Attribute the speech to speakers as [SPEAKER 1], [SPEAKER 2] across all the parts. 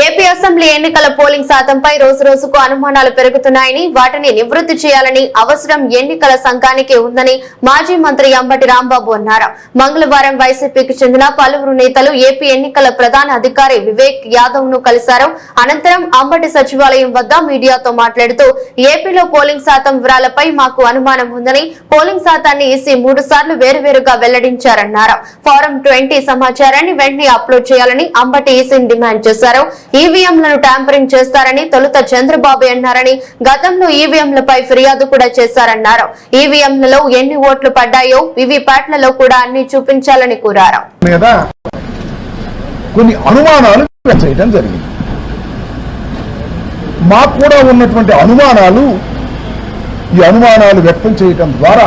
[SPEAKER 1] AP assembly ఎన్నికల polling శాతంపై రోజు రోజుకు అనుమానాలు పెరుగుతున్నాయని వాటిని నివృత్తి చేయాలని అవసరం ఎన్నికల సంఘానికి ఉందని మాజీ మంత్రి అంబటి రాంబాబు అన్నారు. మంగళవారం వైసీపీకి చెందిన పలువురు నేతలు ఏపీ ఎన్నికల ప్రధాన అధికారి వివేక్ యాదవ్ను కలిశారు. అనంతరం అంబటి సచివాలయం వద్ద మీడియాతో మాట్లాడుతూ ఏపీలో పోలింగ్ శాతం వివరాలపై మాకు అనుమానం ఉందని పోలింగ్ శాతాన్ని ఈసీ మూడు సార్లు వేరువేరుగా వెల్లడించారన్నారు. ఫారం ట్వంటీ సమాచారాన్ని వెంటనే అప్లోడ్ చేయాలని అంబటి ఈసీని డిమాండ్ చేశారు. ఈవీఎంలను ట్యాంపరింగ్ చేస్తారని తొలుత చంద్రబాబు అన్నారని గతంలో ఈవీఎంలపై ఫిర్యాదు కూడా చేశారన్నారు. ఈవీఎంలలో ఎన్ని ఓట్లు పడ్డాయో వివిప్యాట్లలో కూడా అన్ని చూపించాలని కోరారు.
[SPEAKER 2] కొన్ని అనుమానాలు చేయడం జరిగింది. మాకు కూడా ఉన్నటువంటి అనుమానాలు ఈ అనుమానాలు వ్యక్తం చేయటం ద్వారా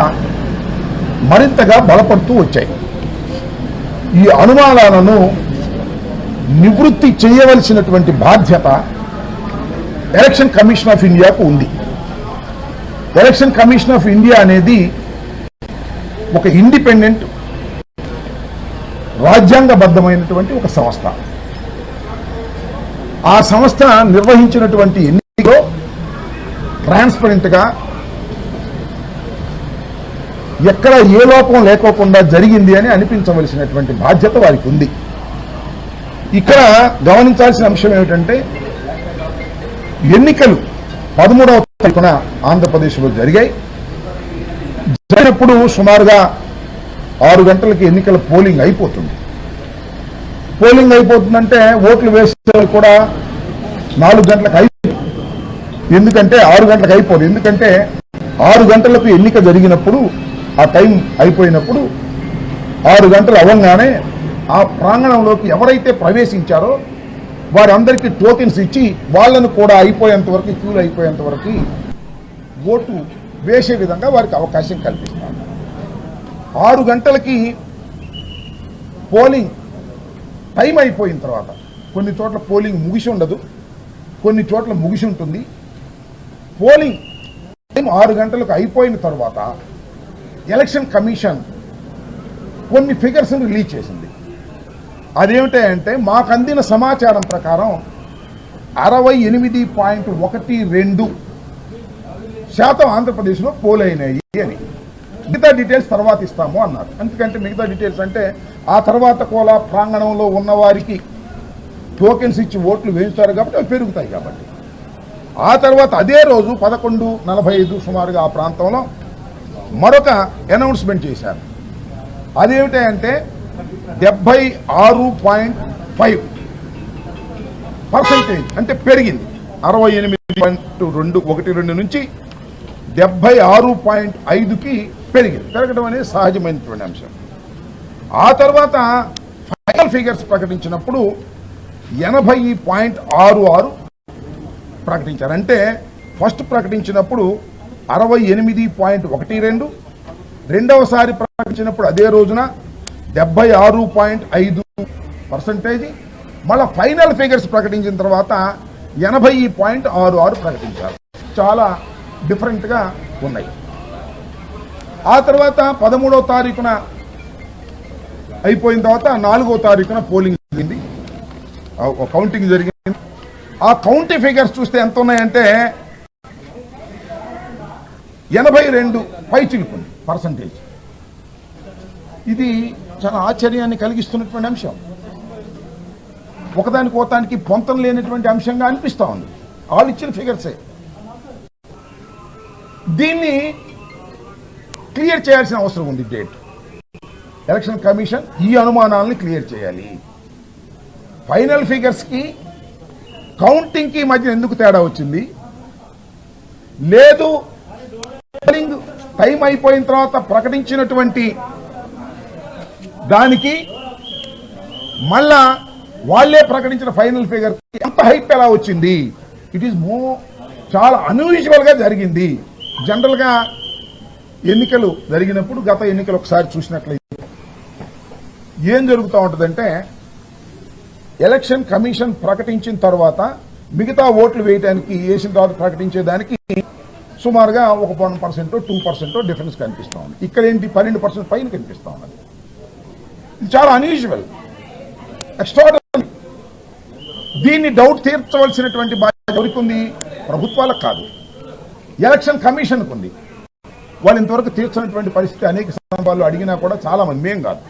[SPEAKER 2] మరింతగా బలపడుతూ వచ్చాయి. ఈ అనుమానాలను నివృత్తి చేయవలసినటువంటి బాధ్యత ఎలక్షన్ కమిషన్ ఆఫ్ ఇండియాకు ఉంది. ఎలక్షన్ కమిషన్ ఆఫ్ ఇండియా అనేది ఒక ఇండిపెండెంట్ రాజ్యాంగబద్ధమైనటువంటి ఒక సంస్థ. ఆ సంస్థ నిర్వహించినటువంటి ఎన్నికలో ట్రాన్స్పరెంట్గా ఎక్కడ ఏ లోపం లేకోకుండా జరిగింది అని అనిపించవలసినటువంటి బాధ్యత వారికి ఉంది ఇక్కడ గమనించాల్సిన అంశం ఏమిటంటే ఎన్నికలు పదమూడవ తారీఖున ఆంధ్రప్రదేశ్లో జరిగాయి. జరిగినప్పుడు సుమారుగా ఆరు గంటలకి ఎన్నికల పోలింగ్ అయిపోతుంది. పోలింగ్ అయిపోతుందంటే ఓట్లు వేసే కూడా నాలుగు గంటలకు అయిపోయింది ఎందుకంటే ఆరు గంటలకు అయిపోదు. ఎందుకంటే ఆరు గంటలకు ఎన్నిక జరిగినప్పుడు ఆ టైం అయిపోయినప్పుడు ఆరు గంటలు అవ్వగానే ఆ ప్రాంగణంలోకి ఎవరైతే ప్రవేశించారో వారందరికీ టోకెన్స్ ఇచ్చి వాళ్ళను కూడా అయిపోయేంత వరకు క్యూలు అయిపోయేంత వరకు ఓటు వేసే విధంగా వారికి అవకాశం కల్పిస్తారు. ఆరు గంటలకి పోలింగ్ టైం అయిపోయిన తర్వాత కొన్ని చోట్ల పోలింగ్ ముగిసి ఉండదు కొన్ని చోట్ల ముగిసి ఉంటుంది. పోలింగ్ టైం ఆరు గంటలకు అయిపోయిన తర్వాత ఎలక్షన్ కమిషన్ కొన్ని ఫిగర్స్ని రిలీజ్ చేసింది. అదేమిటంటే మాకు అందిన సమాచారం ప్రకారం అరవై ఎనిమిది పాయింట్ ఒకటి రెండు శాతం ఆంధ్రప్రదేశ్లో పోలైనాయి అని. మిగతా డీటెయిల్స్ తర్వాత ఇస్తాము అన్నారు. ఎందుకంటే మిగతా డీటెయిల్స్ అంటే ఆ తర్వాత కోలా ప్రాంగణంలో ఉన్నవారికి టోకెన్స్ ఇచ్చి ఓట్లు వేయిస్తారు కాబట్టి అవి పెరుగుతాయి కాబట్టి. ఆ తర్వాత అదే రోజు పదకొండు నలభై ఐదు సుమారుగా ఆ ప్రాంతంలో మరొక అనౌన్స్మెంట్ చేశారు. అదేమిటంటే డెబ్బై ఆరు పాయింట్ ఫైవ్ పర్సంటేజ్ అంటే పెరిగింది. అరవై ఎనిమిది పాయింట్ రెండు ఒకటి రెండు నుంచి డెబ్బై ఆరు పాయింట్ ఐదుకి పెరిగింది. పెరగడం అనేది సహజమైనటువంటి అంశం. ఆ తర్వాత ఫైనల్ ఫిగర్స్ ప్రకటించినప్పుడు ఎనభై పాయింట్ ఆరు ఆరు ప్రకటించారు. అంటే ఫస్ట్ ప్రకటించినప్పుడు అరవై ఎనిమిది పాయింట్ ఒకటి రెండు రెండవసారి ప్రకటించినప్పుడు అదే రోజున డెబ్బై ఆరు పాయింట్ ఐదు పర్సంటేజ్. మళ్ళీ ఫైనల్ ఫిగర్స్ ప్రకటించిన తర్వాత ఎనభై పాయింట్ ఆరు ఆరు ప్రకటించారు. చాలా డిఫరెంట్గా ఉన్నాయి. ఆ తర్వాత పదమూడవ తారీఖున అయిపోయిన తర్వాత నాలుగో తారీఖున పోలింగ్ జరిగింది. కౌంటింగ్ జరిగింది. ఆ కౌంటింగ్ ఫిగర్స్ చూస్తే ఎంత ఉన్నాయంటే ఎనభై రెండు పై చిలుకుంది పర్సంటేజ్. ఇది చాలా ఆశ్చర్యాన్ని కలిగిస్తున్నటువంటి అంశం. ఒకదానికి ఒకదానికి పొంతం లేనటువంటి అంశంగా అనిపిస్తూ ఉంది. వాళ్ళు ఇచ్చిన ఫిగర్సే దీన్ని క్లియర్ చేయాల్సిన అవసరం ఉంది డేట్ ఎలక్షన్ కమిషన్ ఈ అనుమానాలను క్లియర్ చేయాలి. ఫైనల్ ఫిగర్స్కి కౌంటింగ్కి మధ్య ఎందుకు తేడా వచ్చింది? లేదు టైం అయిపోయిన తర్వాత ప్రకటించినటువంటి దానికి మళ్ళా వాళ్ళే ప్రకటించిన ఫైనల్ ఫిగర్ ఎంత హైప్ ఎలా వచ్చింది? ఇట్ ఈస్ మో చాలా అన్యూజువల్గా జరిగింది. జనరల్గా ఎన్నికలు జరిగినప్పుడు గత ఎన్నికలు ఒకసారి చూసినట్లయితే ఏం జరుగుతూ ఉంటుందంటే ఎలక్షన్ కమిషన్ ప్రకటించిన తర్వాత మిగతా ఓట్లు వేయడానికి వేసిన తర్వాత ప్రకటించేదానికి సుమారుగా ఒక one percent two percent difference కనిపిస్తూ ఉంది. ఇక్కడ ఏంటి? పన్నెండు పర్సెంట్ పైన కనిపిస్తూ ఉన్నది. ఇది చాలా అన్యూజువల్ ఎక్స్ట్రాడనరీ దీన్ని డౌట్ తీర్చవలసినటువంటి బాధ్యత ఎవరికి ఉంది ప్రభుత్వాలకు కాదు. ఎలక్షన్ కమిషన్కు ఉంది వాళ్ళు ఇంతవరకు తీర్చినటువంటి పరిస్థితి అనేక సందర్భాల్లో అడిగినా కూడా చాలా మంది మేం కాదు.